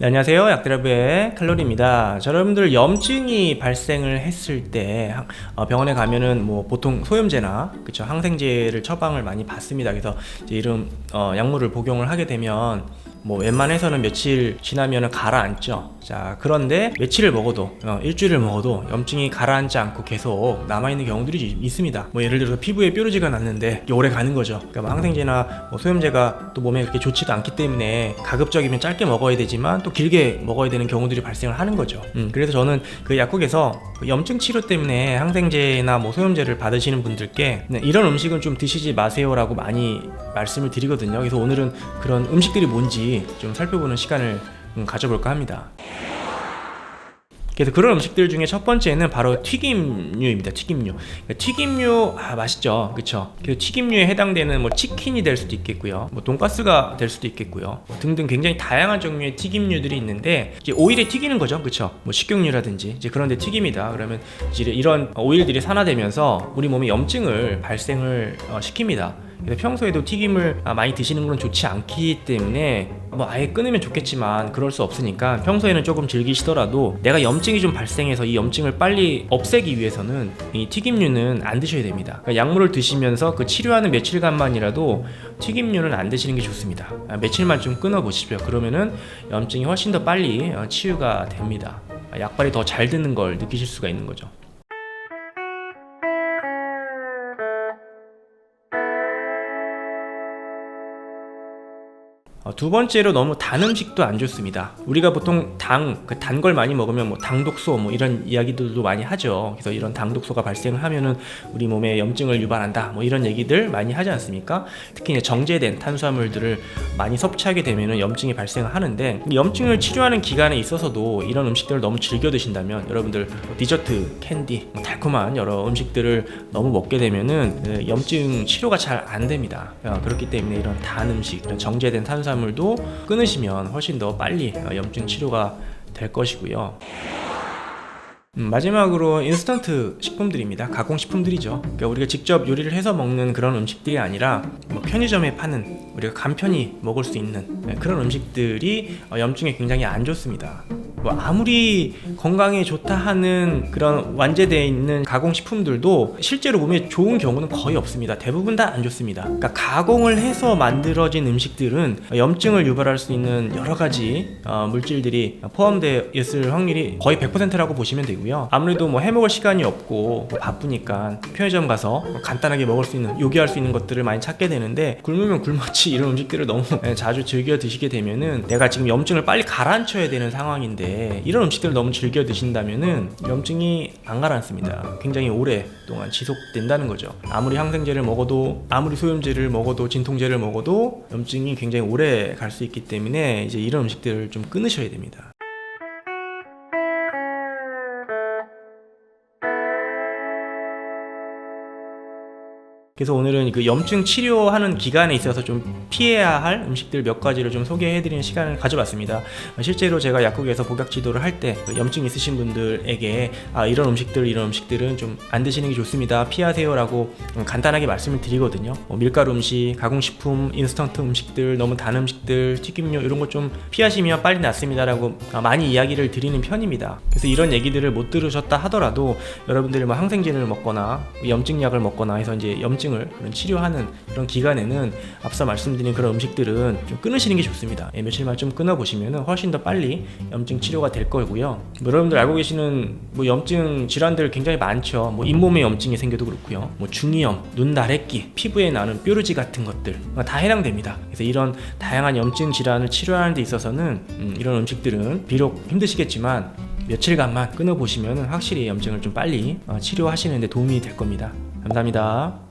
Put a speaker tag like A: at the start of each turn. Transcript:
A: 네, 안녕하세요. 약드라브의 칼로리입니다. 자, 여러분들 염증이 발생을 했을 때 하- 어, 병원에 가면은 뭐 보통 소염제나 그쵸 항생제를 처방을 많이 받습니다. 그래서 이런 어, 약물을 복용을 하게 되면 뭐 웬만해서는 며칠 지나면은 가라앉죠. 자 그런데 며칠을 먹어도 어, 일주일을 먹어도 염증이 가라앉지 않고 계속 남아 있는 경우들이 좀 있습니다. 뭐 예를 들어서 피부에 뾰루지가 났는데 오래 가는 거죠. 그러니까 뭐 항생제나 뭐 소염제가 또 몸에 그렇게 좋지가 않기 때문에 가급적이면 짧게 먹어야 되지만 또 길게 먹어야 되는 경우들이 발생을 하는 거죠. 음, 그래서 저는 그 약국에서 그 염증 치료 때문에 항생제나 뭐 소염제를 받으시는 분들께 네, 이런 음식은 좀 드시지 마세요라고 많이 말씀을 드리거든요. 그래서 오늘은 그런 음식들이 뭔지 좀 살펴보는 시간을 음, 가져볼까 합니다. 그래서 그런 음식들 중에 첫 번째는 바로 튀김류입니다. 튀김류. 그러니까 튀김류 아 맛있죠, 그렇죠? 그 튀김류에 해당되는 뭐 치킨이 될 수도 있겠고요, 뭐 돈가스가 될 수도 있겠고요, 뭐 등등 굉장히 다양한 종류의 튀김류들이 있는데 이제 오일에 튀기는 거죠, 그렇죠? 뭐 식용유라든지 이제 그런데 튀김이다. 그러면 이제 이런 오일들이 산화되면서 우리 몸에 염증을 발생을 어, 시킵니다. 그래서 평소에도 튀김을 아, 많이 드시는 건 좋지 않기 때문에 뭐 아예 끊으면 좋겠지만 그럴 수 없으니까 평소에는 조금 즐기시더라도 내가 염증이 좀 발생해서 이 염증을 빨리 없애기 위해서는 이 튀김류는 안 드셔야 됩니다. 그러니까 약물을 드시면서 그 치료하는 며칠간만이라도 튀김류는 안 드시는 게 좋습니다. 아, 며칠만 좀 끊어 보십시오. 그러면은 염증이 훨씬 더 빨리 어, 치유가 됩니다. 아, 약발이 더 잘 드는 걸 느끼실 수가 있는 거죠. 두 번째로 너무 단 음식도 안 좋습니다. 우리가 보통 당, 그 단 걸 많이 먹으면 뭐 당독소 뭐 이런 이야기들도 많이 하죠. 그래서 이런 당독소가 발생을 하면은 우리 몸에 염증을 유발한다. 뭐 이런 얘기들 많이 하지 않습니까? 특히 이제 정제된 탄수화물들을 많이 섭취하게 되면은 염증이 발생을 하는데 이 염증을 치료하는 기간에 있어서도 이런 음식들을 너무 즐겨 드신다면 여러분들 뭐 디저트, 캔디, 뭐 달콤한 여러 음식들을 너무 먹게 되면은 그 염증 치료가 잘 안 됩니다. 어, 그렇기 때문에 이런 단 음식, 이런 정제된 탄수화물 도 끊으시면 훨씬 더 빨리 어, 염증 치료가 될 것이고요. 음, 마지막으로 인스턴트 식품들입니다. 가공 식품들이죠. 그러니까 우리가 직접 요리를 해서 먹는 그런 음식들이 아니라 뭐 편의점에 파는 우리가 간편히 먹을 수 있는 네, 그런 음식들이 어, 염증에 굉장히 안 좋습니다. 뭐 아무리 건강에 좋다 하는 그런 완제되어 있는 가공 식품들도 실제로 몸에 좋은 경우는 거의 없습니다. 대부분 다 안 좋습니다. 그러니까 가공을 해서 만들어진 음식들은 염증을 유발할 수 있는 여러 가지 어, 물질들이 포함되어 있을 확률이 거의 100%라고 보시면 되고요. 아무래도 뭐 해먹을 시간이 없고 뭐 바쁘니까 편의점 가서 간단하게 먹을 수 있는 요기할 수 있는 것들을 많이 찾게 되는데 굶으면 굶었지 이런 음식들을 너무 자주 즐겨 드시게 되면은 내가 지금 염증을 빨리 가라앉혀야 되는 상황인데 이런 음식들을 너무 즐겨 드신다면은 염증이 안 가라앉습니다. 굉장히 오랫동안 지속된다는 거죠. 아무리 항생제를 먹어도 아무리 소염제를 먹어도 진통제를 먹어도 염증이 굉장히 오래 갈 수 있기 때문에 이제 이런 음식들을 좀 끊으셔야 됩니다. 그래서 오늘은 그 염증 치료하는 기간에 있어서 좀 피해야 할 음식들 몇 가지를 좀 소개해드리는 시간을 가져봤습니다. 실제로 제가 약국에서 복약 지도를 할 때 염증 있으신 분들에게 아, 이런 음식들 이런 음식들은 좀 안 드시는 게 좋습니다. 피하세요라고 좀 간단하게 말씀을 드리거든요. 뭐 밀가루 음식, 가공식품, 인스턴트 음식들, 너무 단 음식들, 튀김류 이런 거 좀 피하시면 빨리 낫습니다라고 아, 많이 이야기를 드리는 편입니다. 그래서 이런 얘기들을 못 들으셨다 하더라도 여러분들이 뭐 항생제를 먹거나 염증약을 먹거나 해서 이제 염증 을 그런 치료하는 그런 기간에는 앞서 말씀드린 그런 음식들은 좀 끊으시는 게 좋습니다. 예, 며칠만 좀 끊어 보시면 훨씬 더 빨리 염증 치료가 될 거고요. 뭐 여러분들 알고 계시는 뭐 염증 질환들 굉장히 많죠. 뭐 잇몸에 염증이 생겨도 그렇고요. 뭐 중이염, 눈 다래끼, 피부에 나는 뾰루지 같은 것들 다 해당됩니다. 그래서 이런 다양한 염증 질환을 치료하는 데 있어서는 음, 이런 음식들은 비록 힘드시겠지만 며칠간만 끊어 보시면 확실히 염증을 좀 빨리 어, 치료하시는 데 도움이 될 겁니다. 감사합니다.